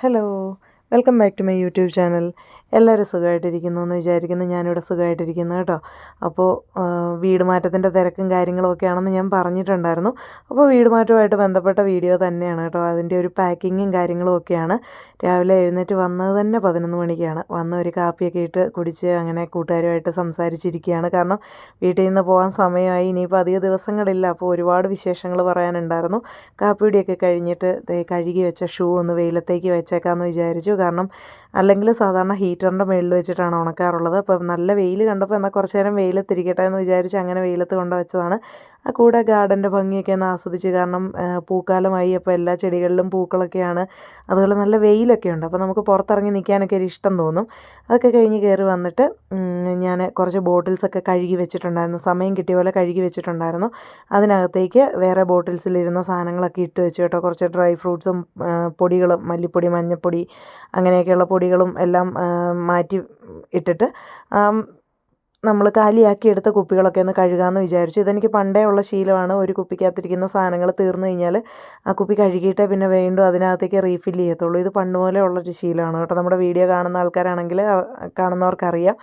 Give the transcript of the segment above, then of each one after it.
Hello welcome back to my YouTube channel. എല്ലാവരും സുഖമായിട്ടിരിക്കുന്നു എന്ന് വിചാരിക്കുന്നു. ഞാനിവിടെ സുഖമായിട്ടിരിക്കുന്നു കേട്ടോ. അപ്പോൾ വീട് മാറ്റത്തിന്റെ തിരക്കും കാര്യങ്ങളൊക്കെ ആണെന്ന് ഞാൻ പറഞ്ഞിട്ടുണ്ടായിരുന്നു. അപ്പോൾ വീട് മാറ്റവുമായിട്ട് ബന്ധപ്പെട്ട വീഡിയോ തന്നെയാണ് കേട്ടോ. അതിന്റെ ഒരു പാക്കിങ്ങും കാര്യങ്ങളും ഒക്കെയാണ്. രാവിലെ എഴുന്നേറ്റ് വന്നത് തന്നെ പതിനൊന്ന് മണിക്കാണ്. വന്ന ഒരു കാപ്പിയൊക്കെ ഇട്ട് കുടിച്ച് അങ്ങനെ കൂട്ടുകാരുമായിട്ട് സംസാരിച്ചിരിക്കുകയാണ്. കാരണം വീട്ടിൽ നിന്ന് പോകാൻ സമയമായി. ഇനിയിപ്പോൾ അധിക ദിവസങ്ങളില്ല. അപ്പോൾ ഒരുപാട് വിശേഷങ്ങൾ പറയാനുണ്ടായിരുന്നു. കാപ്പിയുടെയൊക്കെ കഴിഞ്ഞിട്ട് കഴുകി വെച്ച ഷൂ ഒന്ന് വെയിലത്തേക്ക് വെച്ചേക്കാമെന്ന് വിചാരിച്ചു. കാരണം അല്ലെങ്കിൽ സാധാരണ ഹീറ്ററിന്റെ മുകളിൽ വെച്ചിട്ടാണ് ഉണക്കാറുള്ളത്. അപ്പം നല്ല വെയിൽ കണ്ടപ്പോൾ എന്നാൽ കുറച്ച് നേരം വെയിലത്തിരിക്കട്ടെ എന്ന് വിചാരിച്ച് അങ്ങനെ വെയിലത്ത് കൊണ്ടുവച്ചതാണ് കൂടെ ഗാർഡന്റെ ഭംഗിയൊക്കെ ഒന്ന് ആസ്വദിച്ച്. കാരണം പൂക്കാലമായി അപ്പോൾ എല്ലാ ചെടികളിലും പൂക്കളൊക്കെയാണ്. അതുപോലെ നല്ല വെയിലൊക്കെ ഉണ്ട്. അപ്പോൾ നമുക്ക് പുറത്തിറങ്ങി നിൽക്കാനൊക്കെ ഒരു ഇഷ്ടം തോന്നും. അതൊക്കെ കഴിഞ്ഞ് കയറി വന്നിട്ട് ഞാൻ കുറച്ച് ബോട്ടിൽസൊക്കെ കഴുകി വെച്ചിട്ടുണ്ടായിരുന്നു. സമയം കിട്ടിയ പോലെ കഴുകി വെച്ചിട്ടുണ്ടായിരുന്നു. അതിനകത്തേക്ക് വേറെ ബോട്ടിൽസിലിരുന്ന സാധനങ്ങളൊക്കെ ഇട്ട് വെച്ച് കേട്ടോ. കുറച്ച് ഡ്രൈ ഫ്രൂട്ട്സും പൊടികളും മല്ലിപ്പൊടി മഞ്ഞൾപ്പൊടി അങ്ങനെയൊക്കെയുള്ള പൊടികളും എല്ലാം മാറ്റി ഇട്ടിട്ട് നമ്മൾ കാലിയാക്കി എടുത്ത കുപ്പികളൊക്കെ ഒന്ന് കഴുകാമെന്ന് വിചാരിച്ചു. ഇതെനിക്ക് പണ്ടേ ഉള്ള ശീലമാണ്. ഒരു കുപ്പിക്കകത്തിരിക്കുന്ന സാധനങ്ങൾ തീർന്നു കഴിഞ്ഞാൽ ആ കുപ്പി കഴുകിയിട്ടേ പിന്നെ വീണ്ടും അതിനകത്തേക്ക് റീഫിൽ ചെയ്യത്തുള്ളൂ. ഇത് പണ്ട് മുതലേ ഉള്ളൊരു ശീലമാണ് കേട്ടോ. നമ്മുടെ വീഡിയോ കാണുന്ന ആൾക്കാരാണെങ്കിൽ കാണുന്നവർക്കറിയാം.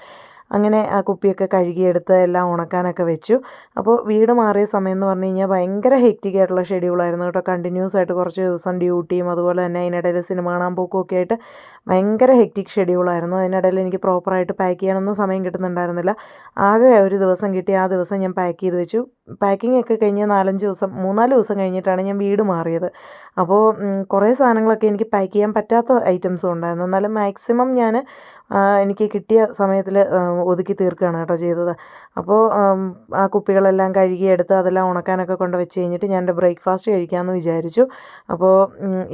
അങ്ങനെ ആ കുപ്പിയൊക്കെ കഴുകിയെടുത്ത് എല്ലാം ഉണക്കാനൊക്കെ വെച്ചു. അപ്പോൾ വീട് മാറിയ സമയം എന്ന് പറഞ്ഞു കഴിഞ്ഞാൽ ഭയങ്കര ഹെക്റ്റിക് ആയിട്ടുള്ള ഷെഡ്യൂളായിരുന്നു കേട്ടോ. കണ്ടിന്യൂസ് ആയിട്ട് കുറച്ച് ദിവസം ഡ്യൂട്ടിയും അതുപോലെ തന്നെ അതിനിടയിൽ സിനിമ കാണാൻ പോക്കും ഒക്കെ ആയിട്ട് ഭയങ്കര ഹെക്റ്റിക് ഷെഡ്യൂളായിരുന്നു അതിനിടയിൽ എനിക്ക് പ്രോപ്പറായിട്ട് പാക്ക് ചെയ്യാനൊന്നും സമയം കിട്ടുന്നുണ്ടായിരുന്നില്ല. ആകെ ഒരു ദിവസം കിട്ടി. ആ ദിവസം ഞാൻ പാക്ക് ചെയ്ത് വെച്ചു. പാക്കിംഗ് ഒക്കെ കഴിഞ്ഞ് നാലഞ്ച് ദിവസം മൂന്നാൽ ദിവസം കഴിഞ്ഞിട്ടാണ് ഞാൻ വീട് മാറിയത്. അപ്പോൾ കുറേ സാധനങ്ങളൊക്കെ എനിക്ക് പാക്ക് ചെയ്യാൻ പറ്റാത്ത ഐറ്റംസും ഉണ്ടായിരുന്നു. എന്നാലും മാക്സിമം ഞാൻ എനിക്ക് കിട്ടിയ സമയത്തിൽ ഒതുക്കി തീർക്കുകയാണ് കേട്ടോ ചെയ്തത്. അപ്പോൾ ആ കുപ്പികളെല്ലാം കഴുകിയെടുത്ത് അതെല്ലാം ഉണക്കാനൊക്കെ കൊണ്ട് വെച്ച് കഴിഞ്ഞിട്ട് ഞാൻ എന്റെ ബ്രേക്ക്ഫാസ്റ്റ് കഴിക്കാമെന്ന് വിചാരിച്ചു. അപ്പോൾ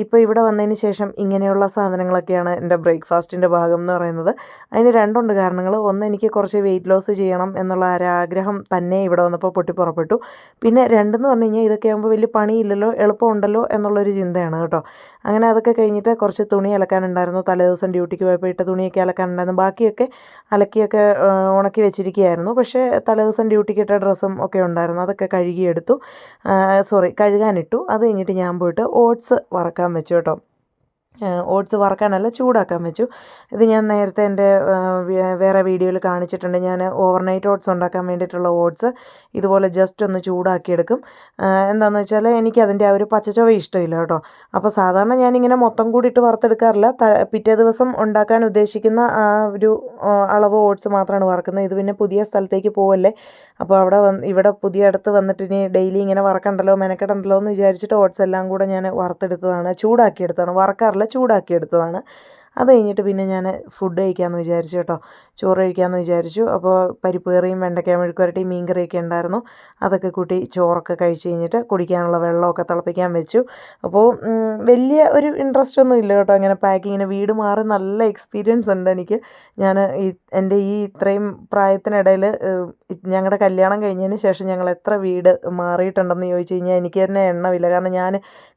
ഇപ്പോൾ ഇവിടെ വന്നതിന് ശേഷം ഇങ്ങനെയുള്ള സാധനങ്ങളൊക്കെയാണ് എന്റെ ബ്രേക്ക്ഫാസ്റ്റിന്റെ ഭാഗം എന്ന് പറയുന്നത്. അതിന് രണ്ടുണ്ട് കാരണങ്ങൾ ഒന്ന് എനിക്ക് കുറച്ച് വെയിറ്റ് ലോസ് ചെയ്യണം എന്നുള്ള ആഗ്രഹം തന്നെ ഇവിടെ വന്നപ്പോൾ പൊട്ടിപ്പുറപ്പെട്ടു പിന്നെ രണ്ടെന്ന് പറഞ്ഞു കഴിഞ്ഞാൽ ഇതൊക്കെ ആകുമ്പോൾ വലിയ പണിയില്ലല്ലോ എളുപ്പമുണ്ടല്ലോ എന്നുള്ളൊരു ചിന്തയാണ് കേട്ടോ. അങ്ങനെ അതൊക്കെ കഴിഞ്ഞിട്ട് കുറച്ച് തുണി അലക്കാനുണ്ടായിരുന്നു. തലേദിവസം ഡ്യൂട്ടിക്ക് പോയപ്പോൾ ഇട്ട തുണിയൊക്കെ അലക്കാനുണ്ടായിരുന്നു. ബാക്കിയൊക്കെ അലക്കിയൊക്കെ ഉണക്കി വെച്ചിരിക്കുകയായിരുന്നു. പക്ഷേ തലേദിവസം ഡ്യൂട്ടിക്ക് ഇട്ട ഡ്രസ്സും ഒക്കെ ഉണ്ടായിരുന്നു. അതൊക്കെ കഴുകിയെടുത്തു. സോറി കഴുകാനിട്ടു. അത് കഴിഞ്ഞിട്ട് ഞാൻ പോയിട്ട് ഓട്സ് വറക്കാൻ വെച്ചു കേട്ടോ. ഓട്സ് വറക്കാനല്ല ചൂടാക്കാൻ വെച്ചു. ഇത് ഞാൻ നേരത്തെ എന്റെ വേറെ വീഡിയോയിൽ കാണിച്ചിട്ടുണ്ട്. ഞാൻ ഓവർനൈറ്റ് ഓട്സ് ഉണ്ടാക്കാൻ വേണ്ടിയിട്ടുള്ള ഓട്സ്. ഇതുപോലെ ജസ്റ്റ് ഒന്ന് ചൂടാക്കിയെടുക്കും. എന്താണെന്ന് വെച്ചാൽ എനിക്ക് അതിന്റെ ആ ഒരു പച്ചച്ചൊവ ഇഷ്ടമില്ല കേട്ടോ. അപ്പോൾ സാധാരണ ഞാനിങ്ങനെ മൊത്തം കൂടി ഇട്ട് വറുത്തെടുക്കാറില്ല പിറ്റേ ദിവസം ഉണ്ടാക്കാൻ ഉദ്ദേശിക്കുന്ന ആ ഒരു അളവ് ഓട്സ് മാത്രമാണ് വറക്കുന്നത്. ഇത് പിന്നെ പുതിയ സ്ഥലത്തേക്ക് പോവല്ലേ? അപ്പോൾ അവിടെ ഇവിടെ പുതിയ അടുത്ത് വന്നിട്ട് ഇനി ഡെയിലി ഇങ്ങനെ വറക്കണ്ടല്ലോ മെനക്കെടണ്ടല്ലോ എന്ന് വിചാരിച്ചിട്ട് ഓട്സ് എല്ലാം കൂടെ ഞാൻ വറുത്തെടുത്തതാണ്. ചൂടാക്കിയെടുത്തതാണ്. വറക്കാറില്ല. ചൂടാക്കിയെടുത്തതാണ്. അത് കഴിഞ്ഞിട്ട് പിന്നെ ഞാൻ ഫുഡ് കഴിക്കാമെന്ന് വിചാരിച്ചു കേട്ടോ. ചോറ് കഴിക്കാമെന്ന് വിചാരിച്ചു. അപ്പോൾ പരിപ്പ് കറിയും വെണ്ടയ്ക്ക മെഴുക്കുരട്ടിയും മീൻ കറിയൊക്കെ ഉണ്ടായിരുന്നു. അതൊക്കെ കൂട്ടി ചോറൊക്കെ കഴിച്ച് കഴിഞ്ഞിട്ട് കുടിക്കാനുള്ള വെള്ളമൊക്കെ തിളപ്പിക്കാൻ വെച്ചു. അപ്പോൾ വലിയ ഒരു ഇൻട്രസ്റ്റ് ഒന്നും ഇല്ല കേട്ടോ. അങ്ങനെ പാക്കിങ്ങിന് വീട് മാറി നല്ല എക്സ്പീരിയൻസ് ഉണ്ട് എനിക്ക്. ഞാൻ ഈ എന്റെ ഈ ഇത്രയും പ്രായത്തിനിടയിൽ ഞങ്ങളുടെ കല്യാണം കഴിഞ്ഞതിന് ശേഷം ഞങ്ങൾ എത്ര വീട് മാറിയിട്ടുണ്ടെന്ന് ചോദിച്ചു കഴിഞ്ഞാൽ എനിക്ക് തന്നെ എണ്ണമില്ല. കാരണം ഞാൻ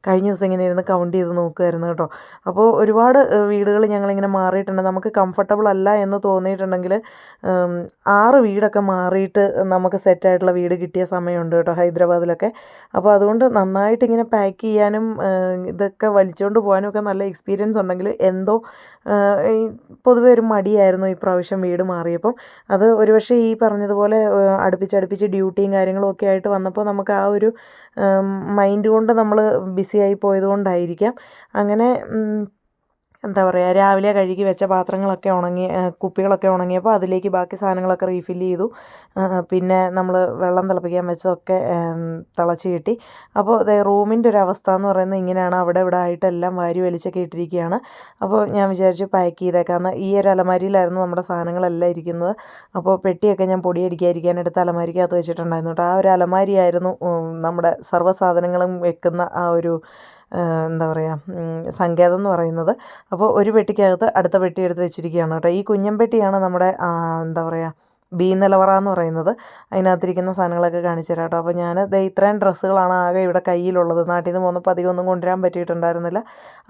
കഴിഞ്ഞ ദിവസം ഇങ്ങനെ ഇരുന്ന് കൗണ്ട് ചെയ്ത് നോക്കുമായിരുന്നു കേട്ടോ. അപ്പോൾ ഒരുപാട് വീടുകൾ ഞങ്ങളിങ്ങനെ മാറിയിട്ടുണ്ട്. നമുക്ക് കംഫർട്ടബിൾ അല്ല എന്ന് തോന്നിയിട്ടുണ്ടെങ്കിൽ ആറ് വീടൊക്കെ മാറിയിട്ട് നമുക്ക് സെറ്റായിട്ടുള്ള വീട് കിട്ടിയ സമയമുണ്ട് കേട്ടോ ഹൈദരാബാദിലൊക്കെ. അപ്പോൾ അതുകൊണ്ട് നന്നായിട്ട് ഇങ്ങനെ പാക്ക് ചെയ്യാനും ഇതൊക്കെ വലിച്ചുകൊണ്ട് പോകാനും ഒക്കെ നല്ല എക്സ്പീരിയൻസ് ഉണ്ടെങ്കിൽ എന്തോ പൊതുവെ ഒരു മടിയായിരുന്നു ഈ പ്രാവശ്യം വീട് മാറിയപ്പം. അത് ഒരുപക്ഷെ ഈ പറഞ്ഞതുപോലെ അടുപ്പിച്ചടുപ്പിച്ച് ഡ്യൂട്ടിയും കാര്യങ്ങളും ഒക്കെ ആയിട്ട് വന്നപ്പോൾ നമുക്ക് ആ ഒരു മൈൻഡ് കൊണ്ട് നമ്മൾ ബിസിയായി പോയത് കൊണ്ടായിരിക്കാം അങ്ങനെ എന്താ പറയുക രാവിലെ കഴുകി വെച്ച പാത്രങ്ങളൊക്കെ ഉണങ്ങി കുപ്പികളൊക്കെ ഉണങ്ങിയപ്പോൾ അതിലേക്ക് ബാക്കി സാധനങ്ങളൊക്കെ റീഫില്ല് ചെയ്തു. പിന്നെ നമ്മൾ വെള്ളം തിളപ്പിക്കാൻ വെച്ചതൊക്കെ തിളച്ച് കിട്ടി. അപ്പോൾ റൂമിന്റെ ഒരു അവസ്ഥ എന്ന് പറയുന്നത് ഇങ്ങനെയാണ്. അവിടെ ഇവിടെ ആയിട്ടെല്ലാം വാരി വലിച്ചൊക്കെ ഇട്ടിരിക്കുകയാണ്. അപ്പോൾ ഞാൻ വിചാരിച്ചു പാക്ക് ചെയ്തേക്കാമെന്ന് ഈ ഒരു അലമാരിയിലായിരുന്നു നമ്മുടെ സാധനങ്ങളെല്ലാം ഇരിക്കുന്നത്. അപ്പോൾ പെട്ടിയൊക്കെ ഞാൻ പൊടിയടിക്കാതിരിക്കാൻ എടുത്ത് അലമാരിക്കകത്ത് വെച്ചിട്ടുണ്ടായിരുന്നു കേട്ടോ. ആ ഒരു അലമാരിയായിരുന്നു നമ്മുടെ സർവ സാധനങ്ങളും വെക്കുന്ന ആ ഒരു എന്താ പറയുക സങ്കേതം എന്ന് പറയുന്നത്. അപ്പോൾ ഒരു പെട്ടിക്കകത്ത് അടുത്ത പെട്ടി എടുത്ത് വെച്ചിരിക്കുകയാണ് കേട്ടോ. ഈ കുഞ്ഞൻ പെട്ടിയാണ് നമ്മുടെ എന്താ പറയുക ബി നിലവറ എന്ന് പറയുന്നത്. അതിനകത്തിരിക്കുന്ന സാധനങ്ങളൊക്കെ കാണിച്ചു തരാം കേട്ടോ. അപ്പോൾ ഞാൻ ഇത്രയും ഡ്രസ്സുകളാണ് ആകെ ഇവിടെ കയ്യിലുള്ളത്. നാട്ടിൽ നിന്ന് പോകുന്ന അധികം ഒന്നും കൊണ്ടുവരാൻ പറ്റിയിട്ടുണ്ടായിരുന്നില്ല.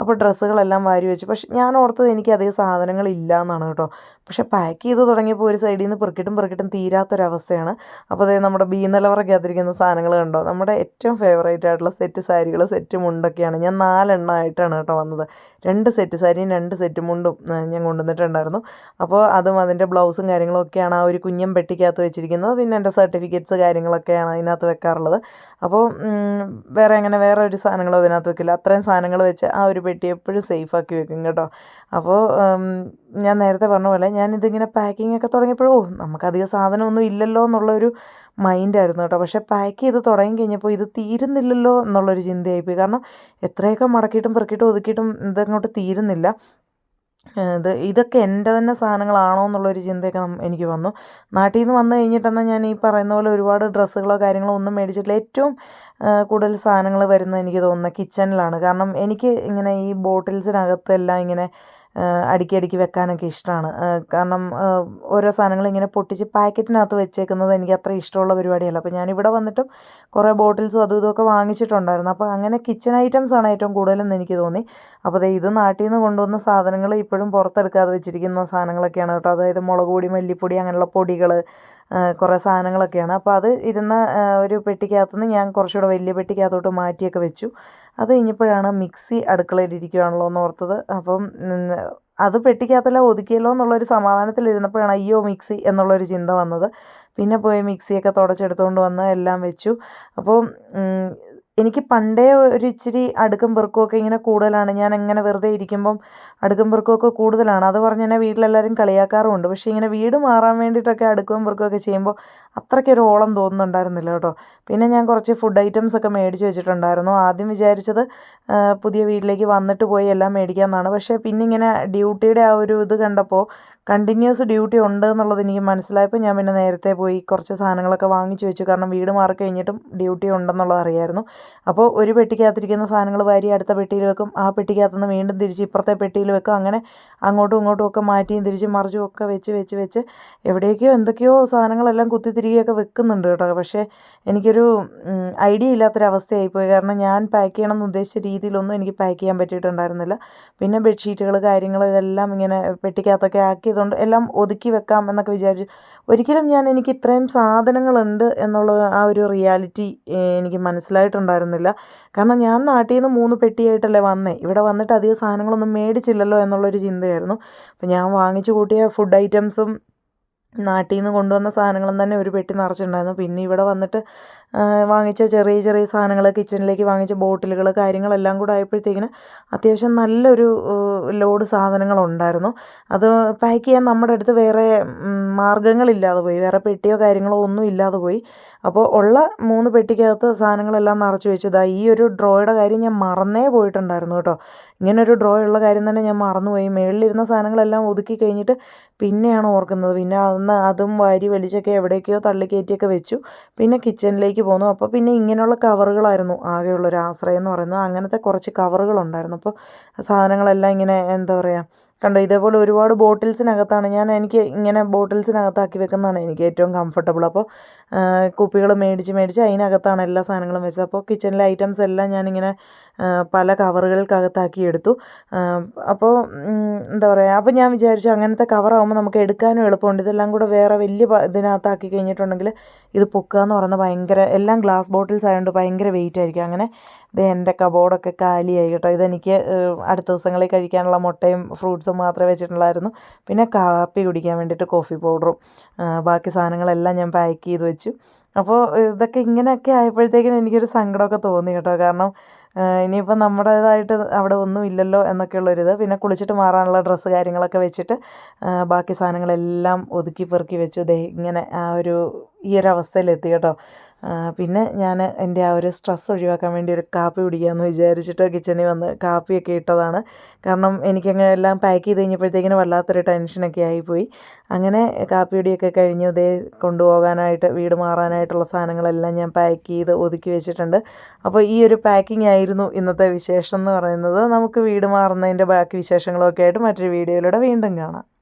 അപ്പോൾ ഡ്രസ്സുകളെല്ലാം വാരി വെച്ചു. പക്ഷെ ഞാൻ ഓർത്തത് എനിക്ക് അധികം സാധനങ്ങൾ ഇല്ല എന്നാണ് കേട്ടോ. പക്ഷെ പാക്ക് ചെയ്ത് തുടങ്ങിയപ്പോൾ ഒരു സൈഡിൽ നിന്ന് പെറുക്കിട്ടും പെറുക്കിട്ടും തീരാത്തൊരവസ്ഥയാണ്. അപ്പോൾ അതേ നമ്മുടെ ബി നിലവറയ്ക്കകത്തിരിക്കുന്ന സാധനങ്ങൾ കണ്ടോ? നമ്മുടെ ഏറ്റവും ഫേവറേറ്റ് ആയിട്ടുള്ള സെറ്റ് സാരികൾ സെറ്റ് മുണ്ടൊക്കെയാണ്. ഞാൻ നാലെണ്ണമായിട്ടാണ് കേട്ടോ വന്നത്. രണ്ട് സെറ്റ് സാരിയും രണ്ട് സെറ്റ് മുണ്ടും ഞാൻ കൊണ്ടുവന്നിട്ടുണ്ടായിരുന്നു. അപ്പോൾ അതും അതിന്റെ ബ്ലൗസും കാര്യങ്ങളൊക്കെയാണ് ആ ഒരു കുഞ്ഞൻ പെട്ടിക്കകത്ത് വെച്ചിരിക്കുന്നത്. പിന്നെ എന്റെ സർട്ടിഫിക്കറ്റ്സ് കാര്യങ്ങളൊക്കെയാണ് അതിനകത്ത് വെക്കാറുള്ളത്. അപ്പോൾ വേറെ അങ്ങനെ വേറെ ഒരു സാധനങ്ങളും അതിനകത്ത് വെക്കില്ല. അത്രയും സാധനങ്ങൾ വെച്ച് ആ ഒരു പെട്ടി എപ്പോഴും സേഫാക്കി വെക്കും കേട്ടോ. അപ്പോൾ ഞാൻ നേരത്തെ പറഞ്ഞ പോലെ ഞാനിതിങ്ങനെ പാക്കിംഗ് ഒക്കെ തുടങ്ങിയപ്പോഴോ നമുക്കധികം സാധനമൊന്നും ഇല്ലല്ലോ എന്നുള്ളൊരു മൈൻഡായിരുന്നു കേട്ടോ. പക്ഷേ പാക്ക് ചെയ്ത് തുടങ്ങി കഴിഞ്ഞപ്പോൾ ഇത് തീരുന്നില്ലല്ലോ എന്നുള്ളൊരു ചിന്തയായിപ്പോയി. കാരണം എത്രയൊക്കെ മടക്കിയിട്ടും പെറുക്കിയിട്ടും ഒതുക്കിയിട്ടും ഇതങ്ങോട്ട് തീരുന്നില്ല. ഇത് ഇതൊക്കെ എന്റെ തന്നെ സാധനങ്ങളാണോ എന്നുള്ളൊരു ചിന്തയൊക്കെ എനിക്ക് വന്നു. നാട്ടിൽ നിന്ന് വന്നു കഴിഞ്ഞിട്ടെന്നാൽ ഞാൻ ഈ പറയുന്ന പോലെ ഒരുപാട് ഡ്രസ്സുകളോ കാര്യങ്ങളോ ഒന്നും മേടിച്ചിട്ടില്ല. ഏറ്റവും കൂടുതൽ സാധനങ്ങൾ വരുന്നത് എനിക്ക് തോന്നുന്നത് കിച്ചണിലാണ് കാരണം എനിക്ക് ഇങ്ങനെ ഈ ബോട്ടിൽസിനകത്തെല്ലാം ഇങ്ങനെ അടുക്കി വെക്കാനൊക്കെ ഇഷ്ടമാണ് കാരണം ഓരോ സാധനങ്ങൾ ഇങ്ങനെ പൊട്ടിച്ച് പാക്കറ്റിനകത്ത് വെച്ചേക്കുന്നത് എനിക്ക് അത്ര ഇഷ്ടമുള്ള പരിപാടിയല്ല. അപ്പോൾ ഞാനിവിടെ വന്നിട്ടും കുറേ ബോട്ടിൽസും അതും ഇതൊക്കെ വാങ്ങിച്ചിട്ടുണ്ടായിരുന്നു. അപ്പോൾ അങ്ങനെ കിച്ചൺ ഐറ്റംസാണ് ഏറ്റവും കൂടുതലെന്ന് എനിക്ക് തോന്നി. അപ്പോൾ അതെ ഇത് നാട്ടിൽ നിന്ന് കൊണ്ടുവന്ന സാധനങ്ങൾ ഇപ്പോഴും പുറത്തെടുക്കാതെ വെച്ചിരിക്കുന്ന സാധനങ്ങളൊക്കെയാണ് കേട്ടോ. അതായത് മുളക് പൊടി മല്ലിപ്പൊടി അങ്ങനെയുള്ള പൊടികൾ കുറേ സാധനങ്ങളൊക്കെയാണ്. അപ്പോൾ അത് ഇരുന്ന ഒരു പെട്ടിക്കകത്തുനിന്ന് ഞാൻ കുറച്ചുകൂടെ വലിയ പെട്ടിക്കകത്തോട്ട് മാറ്റിയൊക്കെ വെച്ചു. അത് കഴിഞ്ഞപ്പോഴാണ് മിക്സി അടുക്കളയിൽ ഇരിക്കുകയാണല്ലോ എന്ന് ഓർത്തത്. അപ്പം അത് പെട്ടിക്കകത്തല്ല ഒതുക്കിയല്ലോ എന്നുള്ളൊരു സമാധാനത്തിലിരുന്നപ്പോഴാണ് അയ്യോ മിക്സി എന്നുള്ളൊരു ചിന്ത വന്നത്. പിന്നെ പോയി മിക്സിയൊക്കെ തുടച്ചെടുത്തുകൊണ്ട് വന്ന് എല്ലാം വെച്ചു. അപ്പോൾ എനിക്ക് പണ്ടേ ഒരു ഇച്ചിരി അടുക്കും പെറുക്കുമൊക്കെ ഇങ്ങനെ കൂടുതലാണ്. ഞാൻ അങ്ങനെ വെറുതെ ഇരിക്കുമ്പം അടുക്കും പെറുക്കുമൊക്കെ കൂടുതലാണ്. അത് പറഞ്ഞ് എന്നെ വീട്ടിലെല്ലാവരും കളിയാക്കാറുമുണ്ട്. പക്ഷേ ഇങ്ങനെ വീട് മാറാൻ വേണ്ടിയിട്ടൊക്കെ അടുക്കും പെറുക്കുമൊക്കെ ചെയ്യുമ്പോൾ അത്രയ്ക്കൊരു ഓളം തോന്നുന്നുണ്ടായിരുന്നില്ല കേട്ടോ. പിന്നെ ഞാൻ കുറച്ച് ഫുഡ് ഐറ്റംസ് ഒക്കെ മേടിച്ച് വെച്ചിട്ടുണ്ടായിരുന്നു. ആദ്യം വിചാരിച്ചത് പുതിയ വീട്ടിലേക്ക് വന്നിട്ട് പോയി എല്ലാം മേടിക്കാമെന്നാണ്. പക്ഷേ പിന്നെ ഇങ്ങനെ ഡ്യൂട്ടിയുടെ ആ ഒരു ഇത് കണ്ടപ്പോൾ കണ്ടിന്യൂസ് ഡ്യൂട്ടി ഉണ്ട് എന്നുള്ളത് എനിക്ക് മനസ്സിലായപ്പോൾ ഞാൻ പിന്നെ നേരത്തെ പോയി കുറച്ച് സാധനങ്ങളൊക്കെ വാങ്ങിച്ചു വെച്ചു. കാരണം വീട് മാറി കഴിഞ്ഞിട്ടും ഡ്യൂട്ടി ഉണ്ടെന്നുള്ളത് അറിയായിരുന്നു. അപ്പോൾ ഒരു പെട്ടിക്കകത്തിരിക്കുന്ന സാധനങ്ങൾ വാരി അടുത്ത പെട്ടിയിൽ വെക്കും. ആ പെട്ടിക്കകത്തുനിന്ന് വീണ്ടും തിരിച്ച് ഇപ്പുറത്തെ പെട്ടിയിൽ വെക്കും. അങ്ങനെ അങ്ങോട്ടും ഇങ്ങോട്ടും ഒക്കെ മാറ്റിയും തിരിച്ചും മറിച്ചും ഒക്കെ വെച്ച് വെച്ച് വെച്ച് എവിടേക്കോ എന്തൊക്കെയോ സാധനങ്ങളെല്ലാം കുത്തിത്തിരികെയൊക്കെ വെക്കുന്നുണ്ട് കേട്ടോ. പക്ഷേ എനിക്കൊരു ഐഡിയ ഇല്ലാത്തൊരവസ്ഥയായിപ്പോയി കാരണം ഞാൻ പാക്ക് ചെയ്യണം എന്ന് ഉദ്ദേശിച്ച രീതിയിലൊന്നും എനിക്ക് പാക്ക് ചെയ്യാൻ പറ്റിയിട്ടുണ്ടായിരുന്നില്ല. പിന്നെ ബെഡ്ഷീറ്റുകൾ കാര്യങ്ങൾ ഇതെല്ലാം ഇങ്ങനെ പെട്ടിക്കകത്തൊക്കെ ആക്കിയതുകൊണ്ട് എല്ലാം ഒതുക്കി വെക്കാം എന്നൊക്കെ വിചാരിച്ചു. ഒരിക്കലും ഞാൻ എനിക്ക് ഇത്രയും സാധനങ്ങളുണ്ട് എന്നുള്ളത് ആ ഒരു റിയാലിറ്റി എനിക്ക് മനസ്സിലായിട്ടുണ്ടായിരുന്നില്ല. കാരണം ഞാൻ നാട്ടിൽ നിന്ന് മൂന്ന് പെട്ടിയായിട്ടല്ലേ വന്നേ. ഇവിടെ വന്നിട്ട് അധികം സാധനങ്ങളൊന്നും മേടിച്ചില്ലല്ലോ എന്നുള്ളൊരു ചിന്തയായിരുന്നു. അപ്പം ഞാൻ വാങ്ങിച്ചു കൂട്ടിയ ഫുഡ് ഐറ്റംസും നാട്ടിൽ നിന്ന് കൊണ്ടുവന്ന സാധനങ്ങളും തന്നെ ഒരു പെട്ടി നിറച്ചിട്ടുണ്ടായിരുന്നു. പിന്നെ ഇവിടെ വന്നിട്ട് വാങ്ങിച്ച ചെറിയ ചെറിയ സാധനങ്ങൾ കിച്ചണിലേക്ക് വാങ്ങിച്ച ബോട്ടിലുകൾ കാര്യങ്ങളെല്ലാം കൂടെ ആയപ്പോഴത്തേക്കിന് അത്യാവശ്യം നല്ലൊരു ലോഡ് സാധനങ്ങളുണ്ടായിരുന്നു. അത് പാക്ക് ചെയ്യാൻ നമ്മുടെ അടുത്ത് വേറെ മാർഗങ്ങളില്ലാതെ പോയി. വേറെ പെട്ടിയോ കാര്യങ്ങളോ ഒന്നും ഇല്ലാതെ പോയി. അപ്പോൾ ഉള്ള മൂന്ന് പെട്ടിക്കകത്ത് സാധനങ്ങളെല്ലാം നിറച്ച് വെച്ചതാണ് ഈ ഒരു ഡ്രോയുടെ കാര്യം ഞാൻ മറന്നേ പോയിട്ടുണ്ടായിരുന്നു കേട്ടോ. ഇങ്ങനൊരു ഡ്രോ ഉള്ള കാര്യം തന്നെ ഞാൻ മറന്നുപോയി. മേളിലിരുന്ന സാധനങ്ങളെല്ലാം ഒതുക്കി കഴിഞ്ഞിട്ട് പിന്നെയാണ് ഓർക്കുന്നത്. പിന്നെ അന്ന് അതും വാരി വലിച്ചൊക്കെ എവിടേക്കോ തള്ളിക്കയറ്റിയൊക്കെ വെച്ചു. പിന്നെ കിച്ചണിലേക്ക് പോന്നു. അപ്പോൾ പിന്നെ ഇങ്ങനെയുള്ള കവറുകളായിരുന്നു ആകെയുള്ളൊരു ആശ്രയം എന്ന് പറയുന്നത്. അങ്ങനത്തെ കുറച്ച് കവറുകളുണ്ടായിരുന്നു. അപ്പോൾ സാധനങ്ങളെല്ലാം ഇങ്ങനെ എന്താ പറയുക കണ്ടോ ഇതേപോലെ ഒരുപാട് ബോട്ടിൽസിനകത്താണ് ഞാൻ എനിക്ക് ഇങ്ങനെ ബോട്ടിൽസിനകത്താക്കി വെക്കുന്നതാണ് എനിക്ക് ഏറ്റവും കംഫർട്ടബിൾ അപ്പോൾ കുപ്പികൾ മേടിച്ച് മേടിച്ച് അതിനകത്താണ് എല്ലാ സാധനങ്ങളും വെച്ചത്. അപ്പോൾ കിച്ചണിലെ ഐറ്റംസ് എല്ലാം ഞാനിങ്ങനെ പല കവറുകൾക്കകത്താക്കി എടുത്തു. അപ്പോൾ എന്താ പറയുക അപ്പോൾ ഞാൻ വിചാരിച്ചു അങ്ങനത്തെ കവറാകുമ്പോൾ നമുക്ക് എടുക്കാനും എളുപ്പമുണ്ട്. ഇതെല്ലാം കൂടെ വേറെ വലിയ ഇതിനകത്താക്കി കഴിഞ്ഞിട്ടുണ്ടെങ്കിൽ ഇത് പൊക്കുക എന്ന് പറയുന്നത് ഭയങ്കര എല്ലാം ഗ്ലാസ് ബോട്ടിൽസ് ആയതുകൊണ്ട് ഭയങ്കര വെയിറ്റ് ആയിരിക്കും. അങ്ങനെ ഇത് എന്റെ കബോർഡൊക്കെ കാലിയായി കേട്ടോ. ഇതെനിക്ക് അടുത്ത ദിവസങ്ങളിൽ കഴിക്കാനുള്ള മുട്ടയും ഫ്രൂട്ട്സും മാത്രമേ വെച്ചിട്ടുള്ളായിരുന്നു പിന്നെ കാപ്പി കുടിക്കാൻ വേണ്ടിയിട്ട് കോഫി പൗഡറും ബാക്കി സാധനങ്ങളെല്ലാം ഞാൻ പാക്ക് ചെയ്ത് വെച്ചു. അപ്പോൾ ഇതൊക്കെ ഇങ്ങനെയൊക്കെ ആയപ്പോഴത്തേക്കിനും എനിക്കൊരു സങ്കടമൊക്കെ തോന്നി കേട്ടോ. കാരണം ഇനിയിപ്പോൾ നമ്മുടേതായിട്ട് അവിടെ ഒന്നും ഇല്ലല്ലോ എന്നൊക്കെയുള്ളൊരിത്. പിന്നെ കുളിച്ചിട്ട് മാറാനുള്ള ഡ്രസ്സ് കാര്യങ്ങളൊക്കെ വെച്ചിട്ട് ബാക്കി സാധനങ്ങളെല്ലാം ഒതുക്കി പെറുക്കി വെച്ചു. ദേ ഇങ്ങനെ ആ ഒരു ഈ ഒരു അവസ്ഥയിലെത്തി കേട്ടോ. പിന്നെ ഞാൻ എന്റെ ആ ഒരു സ്ട്രെസ് ഒഴിവാക്കാൻ വേണ്ടി ഒരു കാപ്പി കുടിക്കാമെന്ന് വിചാരിച്ചിട്ട് കിച്ചണിൽ വന്ന് കാപ്പിയൊക്കെ ഇട്ടതാണ്. കാരണം എനിക്കങ്ങ് എല്ലാം പാക്ക് ചെയ്ത് കഴിഞ്ഞപ്പോഴത്തേക്കിന് വല്ലാത്തൊരു ടെൻഷനൊക്കെ ആയിപ്പോയി. അങ്ങനെ കാപ്പി കുടിയൊക്കെ കഴിഞ്ഞു. ഇതേ കൊണ്ടുപോകാനായിട്ട് വീട് മാറാനായിട്ടുള്ള സാധനങ്ങളെല്ലാം ഞാൻ പാക്ക് ചെയ്ത് ഒതുക്കി വെച്ചിട്ടുണ്ട്. അപ്പോൾ ഈ ഒരു പാക്കിംഗ് ആയിരുന്നു ഇന്നത്തെ വിശേഷം എന്ന് പറയുന്നത്. നമുക്ക് വീട് മാറുന്നതിന്റെ ബാക്കി വിശേഷങ്ങളൊക്കെ ആയിട്ട് മറ്റൊരു വീഡിയോയിലൂടെ വീണ്ടും കാണാം.